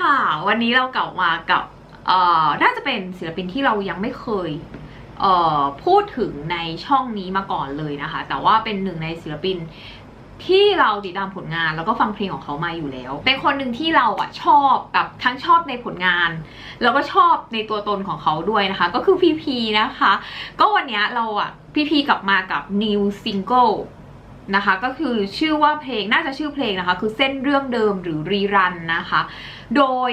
ค่ะ วันนี้เรากลับมากับเอ่อน่าจะเป็นศิลปินที่เรายังไม่เคยเอ่อพูดถึงในช่องนี้มาก่อนเลยนะคะ แต่ว่าเป็นหนึ่งในศิลปินที่เราติดตามผลงานแล้วก็ฟังเพลงของเขามาอยู่แล้ว เป็นคนหนึ่งที่เราอะชอบแบบทั้งชอบในผลงาน แล้วก็ชอบในตัวตนของเขาด้วยนะคะ ก็คือพีพีนะคะ ก็วันนี้เราอะพีพีกลับมากับ new single นะคะ ก็คือชื่อว่าเพลงน่าจะชื่อเพลงนะคะ คือเส้นเรื่องเดิมหรือรีรันนะคะ โดย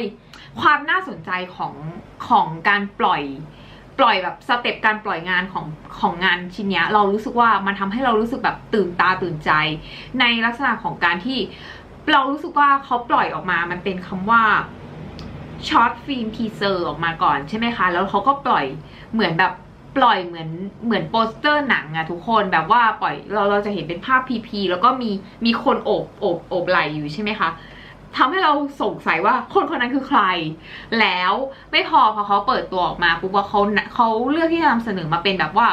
ความน่าสนใจของของการปล่อยปล่อยแบบสเต็ปการปล่อยงานของของงานชิ้นนี้เรารู้สึกว่ามันทำให้เรารู้สึกแบบตื่นตาตื่นใจ ในลักษณะของการที่เรารู้สึกว่าเขาปล่อยออกมา มันเป็นคำว่าช็อตฟิล์มทีเซอร์ออกมาก่อนใช่ไหมคะ แล้วเขาก็ปล่อยเหมือนแบบ ปล่อยเหมือนเหมือนโปสเตอร์หนังอะทุกคนแบบว่าปล่อยเราเราจะเห็นเป็นภาพพีพีแล้วก็มีมีคนโอบโอบโอบไหลอยู่ใช่ไหมคะทำให้เราสงสัยว่าคนคนนั้นคือใคร แล้วไม่พอพอเขาเปิดตัวออกมาปุ๊บว่าเขาเขาเลือกที่จะนำเสนอมาเป็นแบบว่า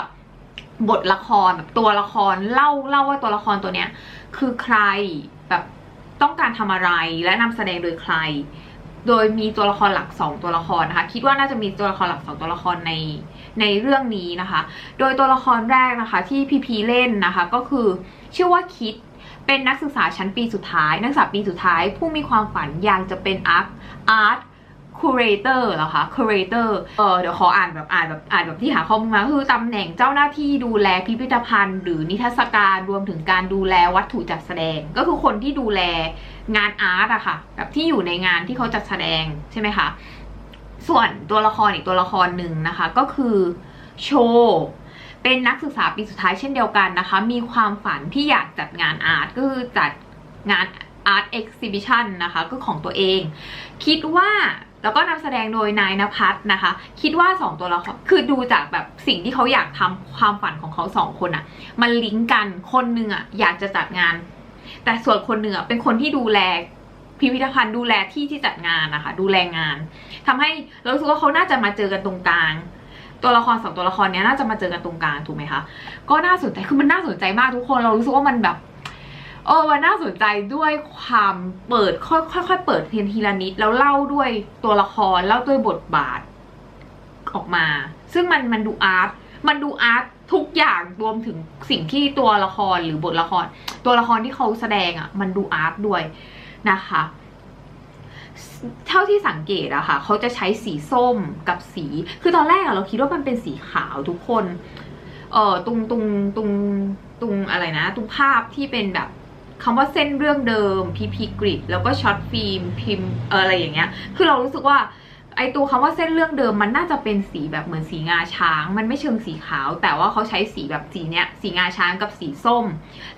บทละครแบบตัวละครเล่าเล่าว่าตัวละครตัวเนี้ย คือใครแบบต้องการทำอะไรและนำแสดงโดยใคร โดยมีตัวละครหลักสองตัวละครนะคะ คิดว่าน่าจะมีตัวละครหลักสองตัวละครในในเรื่องนี้นะคะ โดยตัวละครแรกนะคะที่พีพีเล่นนะคะก็คือชื่อว่าคิดเป็นนักศึกษาชั้นปีสุดท้าย นักศึกษาปีสุดท้าย ผู้มีความฝันอยากจะเป็นอาร์ตอาร์ตคูเรเตอร์เหรอคะคูเรเตอร์เออเดี๋ยวขออ่านแบบอ่านแบบอ่านแบบที่หาข้อมูลมาคือตำแหน่งเจ้าหน้าที่ดูแลพิพิธภัณฑ์ หรือนิทรรศการรวมถึงการดูแลวัตถุจัดแสดง ก็คือคนที่ดูแล งานอาร์ตอะค่ะ แบบที่อยู่ในงานที่เขาจัดแสดงใช่ไหมคะ ส่วนตัวละครอีกตัวละครหนึ่งนะคะ ก็คือโชว์เป็นนักศึกษาปีสุดท้ายเช่นเดียวกันนะคะ มีความฝันที่อยากจัดงานอาร์ตก็คือจัดงานอาร์ตเอ็กซิบิชันนะคะก็ของตัวเอง คิดว่าแล้วก็นำแสดงโดยนายนภัสนะคะ คิดว่าสองตัวละครคือดูจากแบบสิ่งที่เขาอยากทำความฝันของเขาสองคนอะมันลิงก์กันคนหนึ่งอะอยากจะจัดงาน แต่ส่วนคนเหนึ่งอเป็นคนที่ดูแลพิพิธภัณฑ์ดูแลที่ที่จัดงานนะคะ ดูแลงานทำให้เราสึกว่าเขาน่าจะมาเจอกันตรงกลาง ตัวละครสองตัวละครเนี้ยน่าจะมาเจอกันตรงกลางถูกไหมคะก็น่าสนใจคือมันน่าสนใจมากทุกคนเรารู้สึกว่ามันแบบเออมันน่าสนใจด้วยความเปิดค่อยๆเปิดเพียงทีละนิดแล้วเล่าด้วยตัวละครเล่าด้วยบทบาทออกมา ซึ่งมันมันดูอาร์ตมันดูอาร์ต ทุกอย่างรวมถึงสิ่งที่ตัวละครหรือบทละคร ตัวละครที่เขาแสดงอะ่ะ มันดูอาร์ตด้วยนะคะ เท่าที่สังเกตอะค่ะเขาจะใช้สีส้มกับสี คือตอนแรกอะเราคิดว่ามันเป็นสีขาวทุกคน เออตรงตรงตรงตรงอะไรนะ ตรงภาพที่เป็นแบบคำว่าเส้นเรื่องเดิมพีพีกริดแล้วก็ช็อตฟิล์มพิมพ์อะไรอย่างเงี้ย คือเรารู้สึกว่า ไอตัวคำว่าเส้นเรื่องเดิมมันน่าจะเป็นสีแบบเหมือนสีงาช้าง มันไม่เชิงสีขาว แต่ว่าเขาใช้สีแบบสีเนี้ยสีงาช้างกับสีส้ม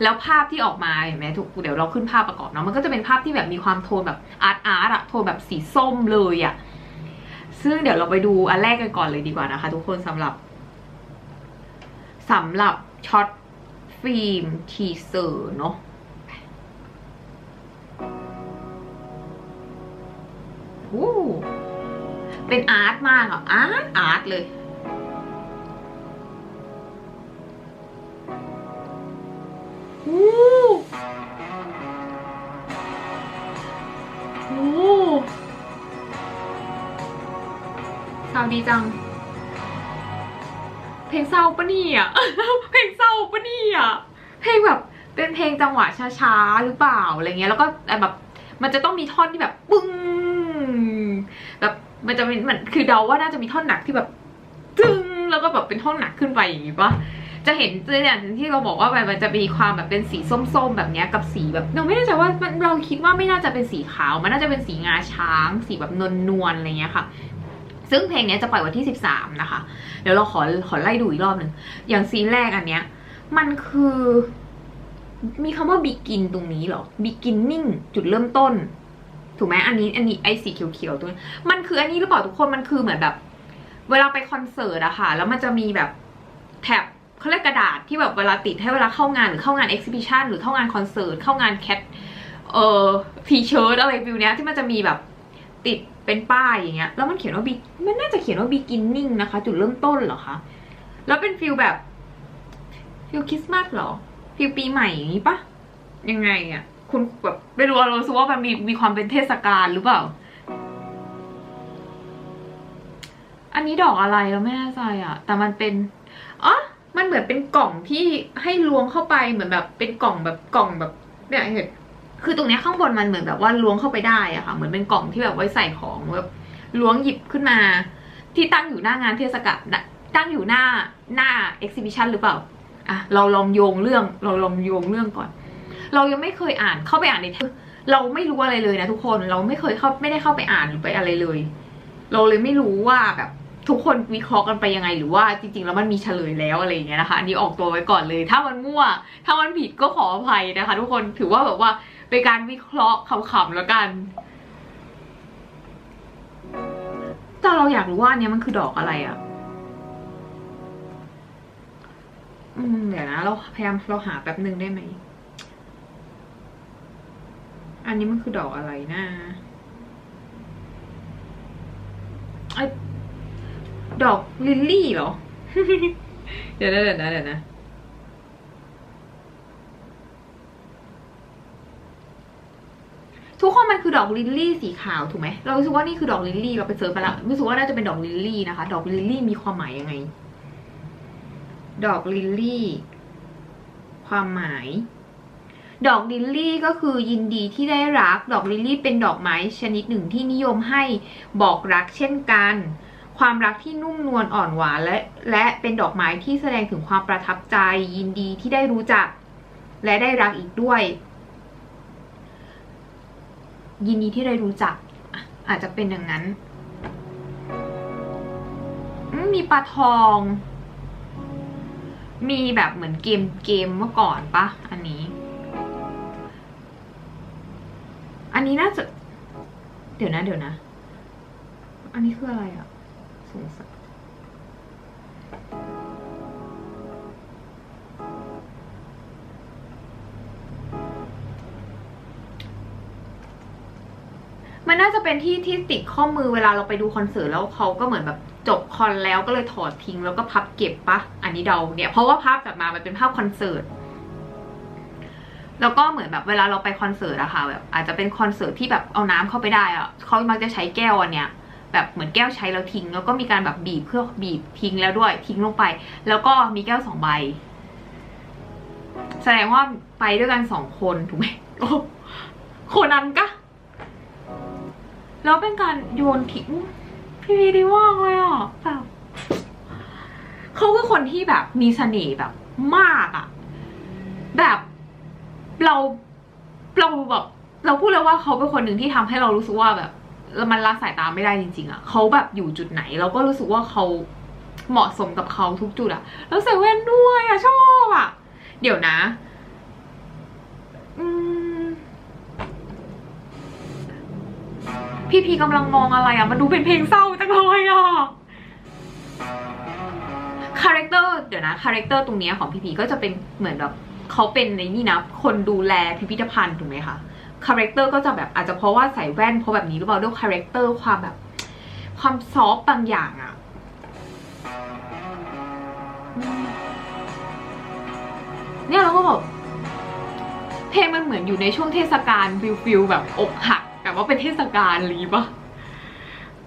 แล้วภาพที่ออกมาเห็นไหมทุกเดี๋ยวเราขึ้นภาพประกอบเนาะมันก็จะเป็นภาพที่แบบมีความโทนแบบอาร์ตอาร์ตอะโทนแบบสีส้มเลยอะซึ่งเดี๋ยวเราไปดูอันแรกกันก่อนเลยดีกว่านะคะ ทุกคนสำหรับสำหรับช็อตฟิล์มทีเซอร์เนาะโอ้ เป็นอาร์ตมากอะอาร์ตอาร์ตเลย โอ้โหสาวดีจัง เพลงเศร้าปะเนี่ย เพลงเศร้าปะเนี่ย เพลงแบบเป็นเพลงจังหวะช้าๆ หรือเปล่าอะไรเงี้ย แล้วก็แบบมันจะต้องมีท่อนที่แบบปึ้งแบบ มันจะเป็นมันคือเดาว่าน่าจะมีท่อนหนักที่แบบจึ้งแล้วก็แบบเป็นท่อนหนักขึ้นไปอย่างงี้ปะจะเห็นตัวอย่างที่เราบอกว่ามันจะมีความแบบเป็นสีส้มๆ แบบเนี้ยกับสีแบบเราไม่แน่ใจว่ามันเราคิดว่าไม่น่าจะเป็นสีขาว มันน่าจะเป็นสีงาช้าง สีแบบนวลๆอะไรเงี้ยค่ะ ซึ่งเพลงเนี้ยจะปล่อยวันที่ 13 นะคะ เดี๋ยวเราขอขอไล่ดูอีกรอบหนึ่งอย่างซีนแรกอันเนี้ย มันคือ มีคำว่า begin ตรงนี้เหรอ beginning จุดเริ่มต้น ถูกไหมอันนี้อันนี้ไอ้สีเขียวๆตรงนี้มันคืออันนี้หรือเปล่าทุกคนมันคือเหมือนแบบ เวลาไปคอนเสิร์ตอะค่ะ แล้วมันจะมีแบบแท็บเขาเรียกกระดาษที่แบบเวลาติดให้เวลาเข้างานหรือเข้างานเอ็กซิบิชันหรือเข้างานคอนเสิร์ตเข้างานแคทเอ่อทีเชิร์ตอะไรฟิวเนี้ยที่มันจะมีแบบติดเป็นป้ายอย่างเงี้ยแล้วมันเขียนว่าบีมันน่าจะเขียนว่า beginning นะคะ จุดเริ่มต้นเหรอคะแล้วเป็นฟิลแบบฟิลคริสต์มาสเหรอฟิลปีใหม่อย่างนี้ปะยังไงอะ คุณแบบไม่รู้เรารู้สึกว่ามันมีมีความเป็นเทศกาลหรือเปล่า อันนี้ดอกอะไรเราไม่แน่ใจอะ แต่มันเป็นอ๋อมันเหมือนเป็นกล่องที่ให้ล้วงเข้าไปเหมือนแบบเป็นกล่องแบบกล่องแบบเนี่ยเห็นคือตรงนี้ข้างบนมันเหมือนแบบว่าล้วงเข้าไปได้อะค่ะ เหมือนเป็นกล่องที่แบบไว้ใส่ของแบบล้วงหยิบขึ้นมา ที่ตั้งอยู่หน้างานเทศกาลตั้งอยู่หน้าหน้าเอ็กซิบิชันหรือเปล่าอะเราลองโยงเรื่องเราลองโยงเรื่องก่อน เรายังไม่เคยอ่านเข้าไปอ่านในเทปเราไม่รู้อะไรเลยนะทุกคนเราไม่เคยเข้าไม่ได้เข้าไปอ่านหรือไปอะไรเลย เราเลยไม่รู้ว่าแบบทุกคนวิเคราะห์กันไปยังไงหรือว่าจริงๆแล้วมันมีเฉลยแล้วอะไรอย่างเงี้ยนะคะอันนี้ออกตัวไว้ก่อนเลย ถ้ามันมั่ว ถ้ามันผิดก็ขออภัยนะคะ ทุกคนถือว่าแบบว่าเป็นการวิเคราะห์ขำๆแล้วกันแต่เราอยากรู้ว่าอันเนี้ยมันคือดอกอะไรอะ่ะอืมเดี๋ยวนะ เราพยายามเราหาแป๊บหนึ่งได้ไหม อันนี้มันคือดอกอะไรนะไอดอกลิลลี่เหรอ เดี๋ยวนะเดี๋ยวนะเดี๋ยวนะทุกคนมันคือดอกลิลลี่สีขาวถูกไหม เรารู้สึกว่านี่คือดอกลิลลี่เราไปเซิร์ชมาแล้วรู้สึกว่าน่าจะเป็นดอกลิลลี่นะคะ ดอกลิลลี่มีความหมายยังไง ดอกลิลลี่ ความหมาย ดอกลิลลี่ก็คือยินดีที่ได้รัก ดอกลิลลี่เป็นดอกไม้ชนิดหนึ่งที่นิยมให้บอกรักเช่นกัน ความรักที่นุ่มนวลอ่อนหวานและและเป็นดอกไม้ที่แสดงถึงความประทับใจ ยินดีที่ได้รู้จัก และได้รักอีกด้วย ยินดีที่ได้รู้จัก อาจจะเป็นอย่างนั้น มีปลาทองมีแบบเหมือนเกมเกมเมื่อก่อนปะอันนี้ อันนี้น่าจะ เดี๋ยวนะ เดี๋ยวนะ อันนี้คืออะไรอะสงสัยมันน่าจะเป็นที่ที่ติดข้อมือเวลาเราไปดูคอนเสิร์ตแล้วเขาก็เหมือนแบบจบคอนแล้วก็เลยถอดทิ้งแล้วก็พับเก็บปะอันนี้เดาเนี่ยเพราะว่าภาพจัดมามันเป็นภาพคอนเสิร์ต แล้วก็เหมือนแบบเวลาเราไปคอนเสิร์ตอะค่ะแบบอาจจะเป็นคอนเสิร์ตที่แบบเอาน้ำเข้าไปได้อะเขามักจะใช้แก้วอันเนี้ยแบบเหมือนแก้วใช้แล้วทิ้ง แล้วก็มีการแบบบีบเพื่อบีบทิ้งแล้วด้วย ทิ้งลงไป แล้วก็มีแก้วสองใบ แสดงว่าไปด้วยกันสองคนถูกไหมโอ้คนนั้นกะแล้วเป็นการโยนทิ้งพี่วีดีว่างเลยอะแบบเขาคือคนที่แบบมีเสน่ห์แบบมากอะ แบบ เราเราแบบเราพูดเลยว่าเขาเป็นคนหนึ่งที่ทำให้เรารู้สึกว่าแบบมันละสายตาไม่ได้จริง ๆอะเขาแบบอยู่จุดไหน เราก็รู้สึกว่าเขาเหมาะสมกับเขาทุกจุดอะ แล้วใส่แว่นด้วยอะชอบอะ เดี๋ยวนะพี่พีกำลังมองอะไรอะ มันดูเป็นเพลงเศร้าจังเลยอะคาแรคเตอร์เดี๋ยวนะคาแรคเตอร์ตรงนี้ของพี่พีก็จะเป็นเหมือนแบบ เขาเป็นในนี่นะคนดูแลพิพิธภัณฑ์ถูกไหมคะคาแรคเตอร์ก็จะแบบอาจจะเพราะว่าใส่แว่นเพราะแบบนี้หรือเปล่าด้วยคาแรคเตอร์ความแบบ ความซอฟบางอย่างอะเนี่ยเราก็แบบเพลงมันเหมือนอยู่ในช่วงเทศกาลฟิลฟิลแบบอกหักแบบว่าเป็นเทศกาลหรือปะ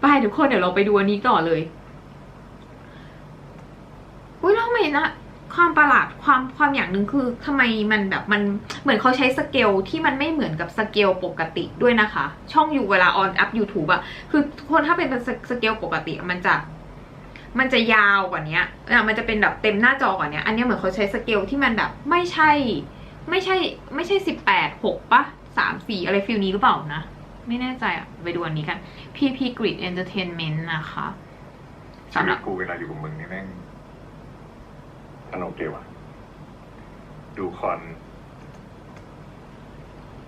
ไปทุกคนเดี๋ยวเราไปดูอันนี้ต่อเลย อุ้ยแล้วทำไมนะ ความประหลาดความความอย่างหนึ่งคือทำไมมันแบบมันเหมือนเขาใช้สเกลที่มันไม่เหมือนกับสเกลปกติด้วยนะคะ ช่องอยู่เวลาออนอัพ YouTube อะคือคนถ้าเป็นสเกลปกติมันจะมันจะยาวกว่านี้อะมันจะเป็นแบบเต็มหน้าจอกว่านี้อันนี้เหมือนเขาใช้สเกลที่มันแบบไม่ใช่ ไม่ใช่ ไม่ใช่สิบแปดหกปะสามสี่อะไรฟิลนี้หรือเปล่านะ ไม่แน่ใจอะไปดูอันนี้กัน PP Grid Entertainment นะคะชีสำหวิรัตบกูเวลาอยู่กับมึงนี่แม่ง สนุกดีว่ะ ดูคอน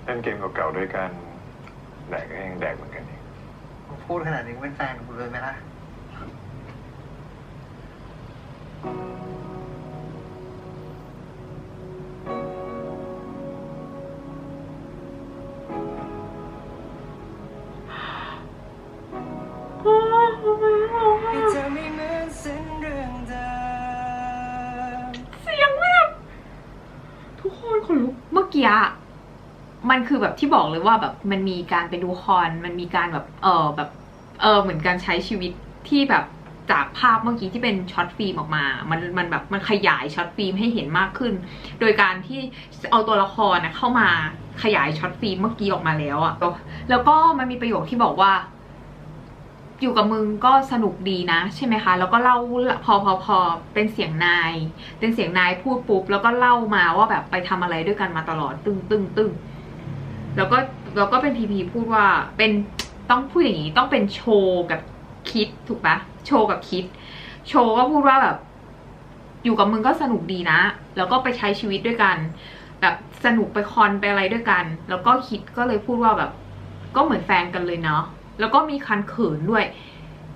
เล่นเกมเก่าๆด้วยกันแดกก็ยังแดกเหมือนกันนี่พูดขนาดนี้เป็นแฟนกูเลยไหมล่ะจะื่อกี้มันคือแบบที่บอกเลยว่าแบบมันมีการไปดูคอน มันมีการแบบเออแบบเออเหมือนการใช้ชีวิตที่แบบจากภาพเมื่อกี้ที่เป็นช็อตฟิล์มออกมา มันมันแบบมันขยายช็อตฟิล์มให้เห็นมากขึ้น โดยการที่เอาตัวละครนะเข้ามาขยายช็อตฟิล์มเมื่อกี้ออกมาแล้วอะแล้วแล้วก็มันมีประโยคที่บอกว่า อยู่กับมึงก็สนุกดีนะ ใช่ไหมคะ แล้วก็เล่าพอพอพอเป็นเสียงนาย เป็นเสียงนายพูดปุ๊บแล้วก็เล่ามาว่าแบบไปทำอะไรด้วยกันมาตลอดตึงตึงตึงแล้วก็แล้วก็เป็นพีพีพูดว่าเป็นต้องพูดอย่างนี้ต้องเป็นโชว์กับคิดถูกปะโชว์กับคิด โชว์ก็พูดว่าแบบ อยู่กับมึงก็สนุกดีนะ แล้วก็ไปใช้ชีวิตด้วยกัน แบบสนุกไปคอนไปอะไรด้วยกัน แล้วก็คิดก็เลยพูดว่าแบบ ก็เหมือนแฟนกันเลยเนาะ แล้วก็มีคันเขินด้วย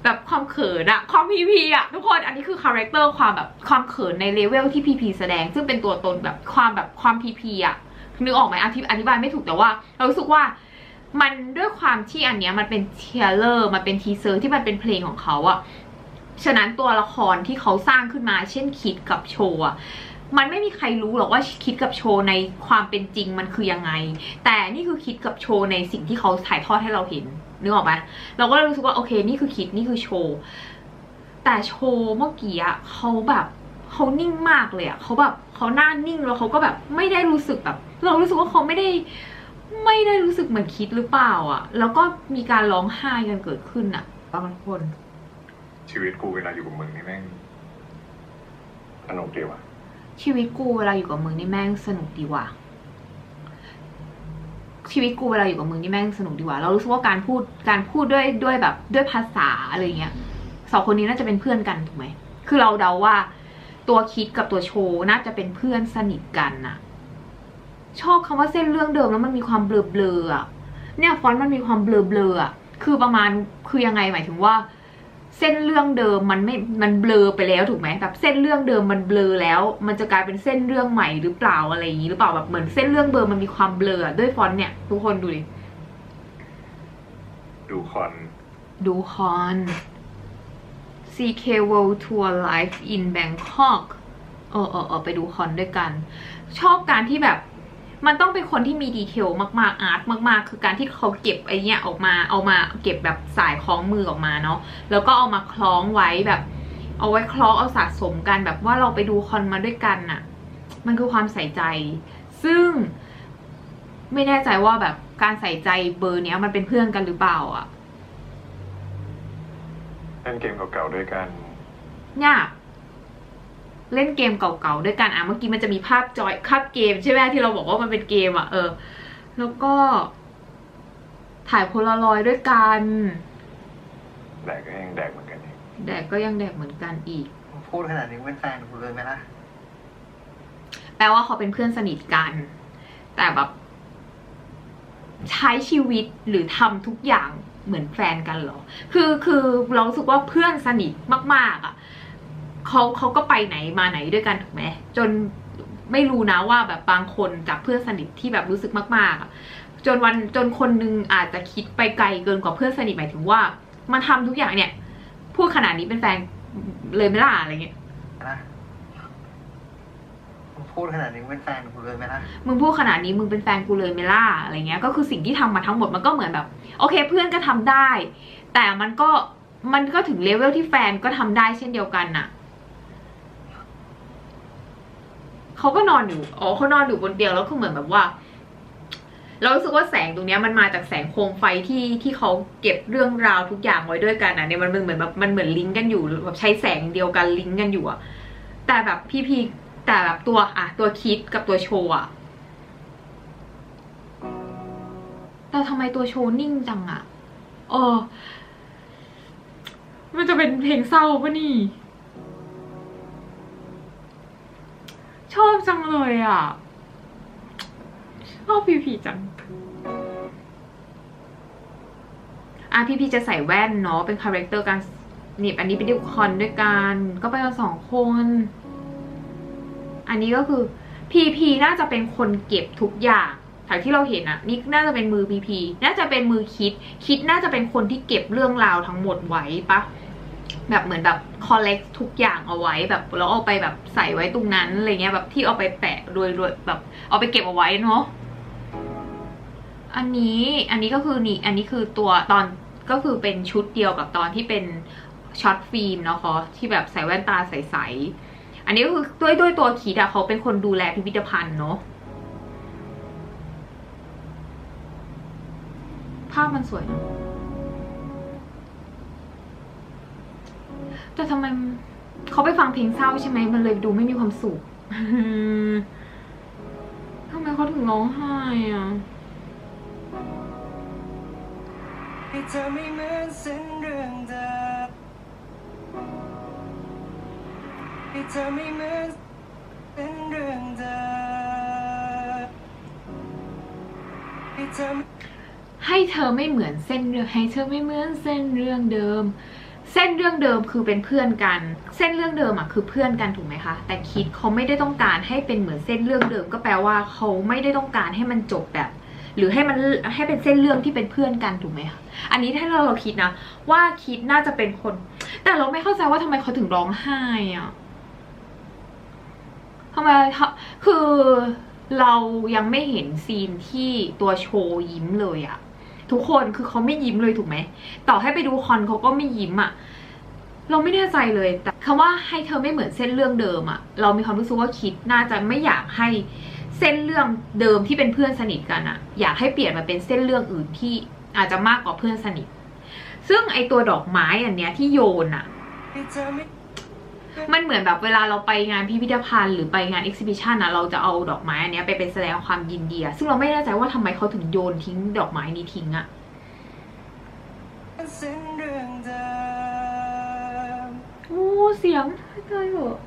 แบบความเขินอะความพีพีอะทุกคนอันนี้คือคาแรคเตอร์ความแบบความเขินในเลเวลที่พีพีแสดง ซึ่งเป็นตัวตนแบบความแบบความพีพีอะนึกออกไหมอธิอธิบายไม่ถูกแต่ว่า เรารู้สึกว่ามันด้วยความที่อันเนี้ยมันเป็นเทเลอร์มันเป็นทีเซอร์ที่มันเป็นเพลงของเขาอะฉะนั้นตัวละครที่เขาสร้างขึ้นมา เช่นคิดกับโชว์อะมันไม่มีใครรู้หรอกว่าคิดกับโชว์ในความเป็นจริงมันคือยังไง แต่นี่คือคิดกับโชว์ในสิ่งที่เขาถ่ายทอดให้เราเห็น นึกออกไหมเราก็เลยรู้สึกว่าโอเคนี่คือคิดนี่คือโชว์แต่โชว์เมื่อกี้อะเขาแบบเขานิ่งมากเลยอะเขาแบบเขาหน้านิ่งแล้วเขาก็แบบไม่ได้รู้สึกแบบ เรารู้สึกว่าเขาไม่ได้ ไม่ได้รู้สึกเหมือนคิดหรือเปล่าอะแล้วก็มีการร้องไห้กันเกิดขึ้นอะบางคน ชีวิตกูเวลาอยู่กับมึงนี่แม่งสนุกดีว่ะชีวิตกูเวลาอยู่กับมึงนี่แม่งสนุกดีว่ะ ชีวิตกูเวลาอยู่กับมึงนี่แม่งสนุกดีว่ะเรารู้สึกว่าการพูดการพูดด้วยด้วยแบบด้วยภาษาอะไรเงี้ยสองคนนี้น่าจะเป็นเพื่อนกันถูกไหมคือเราเดาว่า ตัวคิดกับตัวโชว์น่าจะเป็นเพื่อนสนิทกันน่ะ ชอบคำว่าเส้นเรื่องเดิมแล้วมันมีความเบลอเบลอๆอะเนี่ยฟอนต์มันมีความเบลอเบลอๆอะคือประมาณคือยังไงหมายถึงว่า เส้นเรื่องเดิมมันไม่มันเบลอไปแล้วถูกไหมแบบเส้นเรื่องเดิมมันเบลอแล้ว มันจะกลายเป็นเส้นเรื่องใหม่หรือเปล่าอะไรอย่างนี้หรือเปล่าแบบเหมือนเส้นเรื่องเดิมมันมีความเบลอด้วยฟอนต์เนี่ย ทุกคนดูดิดูคอนดูคอน CK World Tour Live in Bangkok เออเออเออไปดูคอนด้วยกัน ชอบการที่แบบ มันต้องเป็นคนที่มีดีเทลมากๆอาร์ตมากๆ คือการที่เขาเก็บไอเนี้ยออกมาเอามาเก็บแบบสายคล้องมือออกมาเนาะแล้วก็เอามาคล้องไว้แบบ เอาไว้คล้องเอาสะสมกันแบบว่าเราไปดูคอนมาด้วยกันน่ะ มันคือความใส่ใจ ซึ่งไม่แน่ใจว่าแบบการใส่ใจเบอร์เนี้ยมันเป็นเพื่อนกันหรือเปล่าอะเล่นเกมเก่าๆด้วยกันเนี่ย เล่นเกมเก่าๆด้วยกันอะเมื่อกี้มันจะมีภาพจอยภาพเกมใช่ไหมที่เราบอกว่ามันเป็นเกมอะเออ แล้วก็ ถ่ายโพลารอยด์ด้วยกันแดกก็ยังแดกเหมือนกันนี่แดกก็ยังแดกเหมือนกันอีก พูดขนาดนี้เป็นแฟนกูเลยไหมล่ะ แปลว่าเขาเป็นเพื่อนสนิทกัน แต่แบบใช้ชีวิตหรือทำทุกอย่างเหมือนแฟนกันเหรอ คือคือเรารู้สึกว่าเพื่อนสนิทมาก ๆอะ เขาเขาก็ไปไหนมาไหนด้วยกันถูกไหมจนไม่รู้นะว่าแบบบางคนจากเพื่อนสนิทที่แบบรู้สึกมากๆอะจนวันจนคนนึงอาจจะคิดไปไกลเกินกว่าเพื่อนสนิทหมายถึงว่า มันทำทุกอย่างเนี่ยพูดขนาดนี้เป็นแฟนเลยไม่ล่ะอะไรเงี้ยนะมึงพูดขนาดนี้เป็นแฟนกูเลยไหมล่ะ มึงพูดขนาดนี้มึงเป็นแฟนกูเลยไหมล่ะอะไรเงี้ย ก็คือสิ่งที่ทำมาทั้งหมดมันก็เหมือนแบบ โอเค เพื่อนก็ทำได้ แต่มันก็มันก็ถึงเลเวลที่แฟนก็ทำได้เช่นเดียวกันน่ะ เขาก็นอนอยู่อ๋อเขานอนอยู่บนเตียงแล้วก็เหมือนแบบว่า เรารู้สึกว่าแสงตรงนี้มันมาจากแสงโคมไฟที่ที่เขาเก็บเรื่องราวทุกอย่างไว้ด้วยกันอะเนี่ยมันเหมือนแบบมันเหมือนลิงก์กันอยู่แบบใช้แสงเดียวกันลิงก์กันอยู่อะแต่แบบพี่พีแต่แบบตัวอะตัวคิดกับตัวโชว์อะแต่ทำไมตัวโชว์นิ่งจังอะเออ มันจะเป็นเพลงเศร้าปะนี่ ชอบจังเลยอะ ชอบพีพีจัง อะพีพีจะใส่แว่นเนาะเป็นคาแรคเตอร์การนี่อันนี้ไปดูคอนด้วยกัน ก็ไปกันสองคน อันนี้ก็คือพีพีน่าจะเป็นคนเก็บทุกอย่างจากที่เราเห็นอะนี่น่าจะเป็นมือพีพีน่าจะเป็นมือคิด คิดน่าจะเป็นคนที่เก็บเรื่องราวทั้งหมดไว้ปะ แบบเหมือนแบบคอลเลกทุกอย่างเอาไว้แบบแล้วเอาไปแบบใส่ไว้ตรงนั้นอะไรเงี้ยแบบที่เอาไปแปะโดยโดยแบบเอาไปเก็บเอาไว้เนาะอันนี้อันนี้ก็คือนี่อันนี้คือตัวตอนก็คือเป็นชุดเดียวกับตอนที่เป็นช็อตฟิล์มเนาะคะที่แบบใส่แว่นตาใสๆอันนี้ก็คือด้วยด้วยตัวคิดอะเขาเป็นคนดูแลพิพิธภัณฑ์เนาะภาพมันสวยเนะ แต่ทำไมเขาไปฟังเพลงเศร้าใช่ไหมมันเลยดูไม่มีความสุขทำไมเขาถึงร้องไห้อะให้เธอไม่เหมือนเส้นเรื่องเดิมให้เธอไม่เหมือนเส้นเรื่องเดิมให้เธอไม่ให้เธอไม่เหมือนเส้นเรื่องให้เธอไม่เหมือนเส้นเรื่องเดิม เส้นเรื่องเดิมคือเป็นเพื่อนกัน เส้นเรื่องเดิมอะคือเพื่อนกันถูกไหมคะ แต่คิดเขาไม่ได้ต้องการให้เป็นเหมือนเส้นเรื่องเดิม ก็แปลว่าเขาไม่ได้ต้องการให้มันจบแบบ หรือให้มันให้เป็นเส้นเรื่องที่เป็นเพื่อนกันถูกไหมคะอันนี้ถ้าเราเราคิดนะ ว่าคิดน่าจะเป็นคน แต่เราไม่เข้าใจว่าทำไมเขาถึงร้องไห้อะทำไมคือเรายังไม่เห็นซีนที่ตัวโชยิ้มเลยอะ ทุกคนคือเขาไม่ยิ้มเลยถูกไหม ต่อให้ไปดูคอนเขาก็ไม่ยิ้มอะ่ะเราไม่แน่ใจเลย แต่คำว่าให้เธอไม่เหมือนเส้นเรื่องเดิมอะ่ะเรามีความรู้สึกว่าคิดน่าจะไม่อยากให้เส้นเรื่องเดิมที่เป็นเพื่อนสนิทกันอะ่ะอยากให้เปลี่ยนมาเป็นเส้นเรื่องอื่นที่อาจจะมากกว่าเพื่อนสนิท ซึ่งไอตัวดอกไม้อันเนี้ยที่โยนอะ ม่มันเหมือนแบบเวลาเราไปงานพิพิธภัณฑ์หรือไปงานเอ็กซิบิชันอะเราจะเอาดอกไม้อันเนี้ยไปเป็นแสดงความยินดีอะซึ่งเราไม่แน่ใจว่าทำไมเขาถึงโยนทิ้งดอกไม้นี้ทิ้งอะเส้นเรื่องเดิมโอ้เสียงตายเหอะ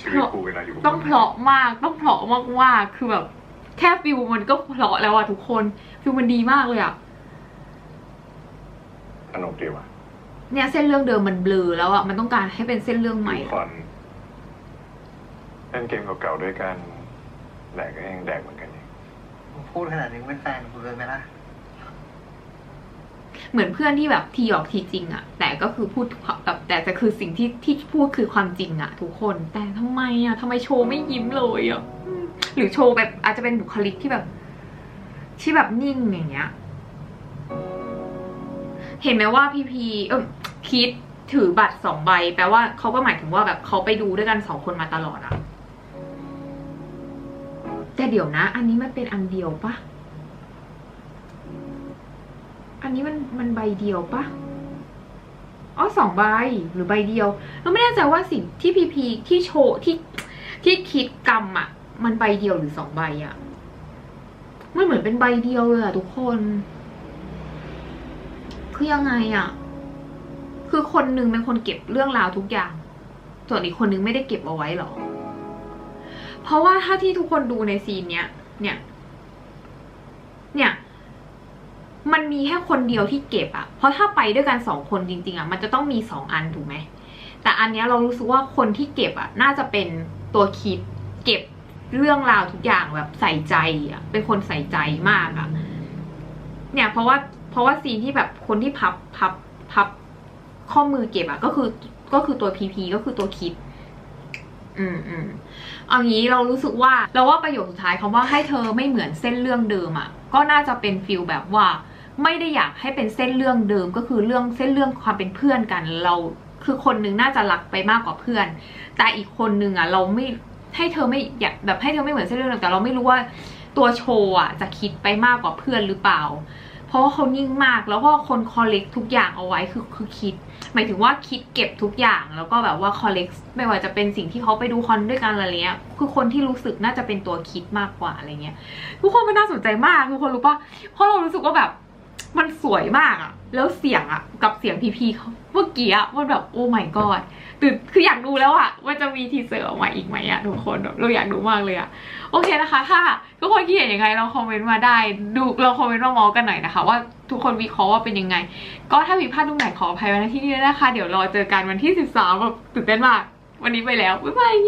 ชีวิตกูเวลาอยู่กับต้องเพราะมากต้องเพราะมากมากๆคือแบบแค่ฟิลมันก็เพราะแล้วอะทุกคนฟิลมันดีมากเลยอะสนุกดีว่ะ เนี่ยเส้นเรื่องเดิมมันเบลอแล้วอะมันต้องการให้เป็นเส้นเรื่องใหม่ดูคอนเล่นเกมเก่าๆด้วยกันแดกก็ยังแดกเหมือนกันนี่พูดขนาดนี้เป็นแฟนกูเลยไหมล่ะเหมือนเพื่อนที่แบบทีออกทีจริงอะแต่ก็คือพูดแบบแต่แต่คือสิ่งที่ที่พูดคือความจริงอะทุกคนแต่ทำไมอะทำไมโชว์ไม่ยิ้มเลยอะอืมหรือโชว์แบบอาจจะเป็นบุคลิกที่แบบ ที่แบบนิ่งอย่างเงี้ย เห็นไหมว่าพีพีเออคิดถือบัตรสองใบ แปลว่าเขาก็หมายถึงว่าแบบเขาไปดูด้วยกันสองคนมาตลอดอะแต่เดี๋ยวนะ อันนี้มันเป็นอันเดียวปะอันนี้มันมันใบเดียวปะอ๋อสองใบหรือใบเดียวเราไม่แน่ใจว่าสิ่งที่พีพีที่โชว์ที่ที่คิดกรรมอะมันใบเดียวหรือสองใบอะมันเหมือนเป็นใบเดียวเลยอะทุกคน คือยังไงอะคือคนหนึ่งเป็นคนเก็บเรื่องราวทุกอย่าง ส่วนอีกคนนึงไม่ได้เก็บเอาไว้หรอ เพราะว่าถ้าที่ทุกคนดูในซีนเนี้ย เนี่ย เนี่ย มันมีแค่คนเดียวที่เก็บอะเพราะถ้าไปด้วยกันสองคนจริง ๆอะมันจะต้องมีสองอันถูกไหม แต่อันเนี้ยเรารู้สึกว่าคนที่เก็บอะน่าจะเป็นตัวคิด เก็บเรื่องราวทุกอย่างแบบใส่ใจอะเป็นคนใส่ใจมากอะเนี่ย เพราะว่า เพราะว่าซีนที่แบบคนที่พับพับพับข้อมือเก็บอะก็คือก็คือตัวพีพีก็คือตัวคิด อืมอืมเอางี้เรารู้สึกว่าเราว่าประโยคสุดท้ายคำว่าให้เธอไม่เหมือนเส้นเรื่องเดิมอะ่ะก็น่าจะเป็นฟิลแบบว่า ไม่ได้อยากให้เป็นเส้นเรื่องเดิมก็คือเรื่องเส้นเรื่องความเป็นเพื่อนกัน เราคือคนนึงน่าจะรักไปมากกว่าเพื่อน แต่อีกคนนึงอะเราไม่ให้เธอไม่อยากแบบให้เธอไม่เหมือนเส้นเรื่องเดิมแต่เราไม่รู้ว่าตัวโชว์อะจะคิดไปมากกว่าเพื่อนหรือเปล่าเพ ราะว่าเขานิ่งมากแล้วก็คนคอลเลกทุกอย่างเอาไว้คือคือคิด หมายถึงว่าคิดเก็บทุกอย่างแล้วก็แบบว่าคอลเลกไม่ว่าจะเป็นสิ่งที่เขาไปดูคอนด้วยกันอะไรเงี้ยคือคนที่รู้สึกน่าจะเป็นตัวคิดมากกว่าอะไรเงี้ยทุกคนมันน่าสนใจมากทุกคนรู้ปะเพราะเรารู้สึกว่าแบบมันสวยมากอะแล้วเสียงอะกับเสียงพีพีเขาเมื่อกี้อะมันแบบโอ้ my god ตื่นคืออยากดูแล้วอะว่าจะมีทีเซอร์ออกมาอีกไหมอะทุกคนเราอยากดูมากเลยอะโอเคนะคะ ถ้าทุกคนคิดเห็นยังไงเราคอมเมนต์มาได้ดูเราคอมเมนต์มาเมาส์กันหน่อยนะคะ ว่าทุกคนวิเคราะห์ว่าเป็นยังไง ก็ถ้าผิดพลาดตรงไหนขออภัยไว้ณที่นี้นะคะ เดี๋ยวรอเจอกันวันที่ 13แบบตื่นเต้นมากวันนี้ไปแล้วบ๊ายบาย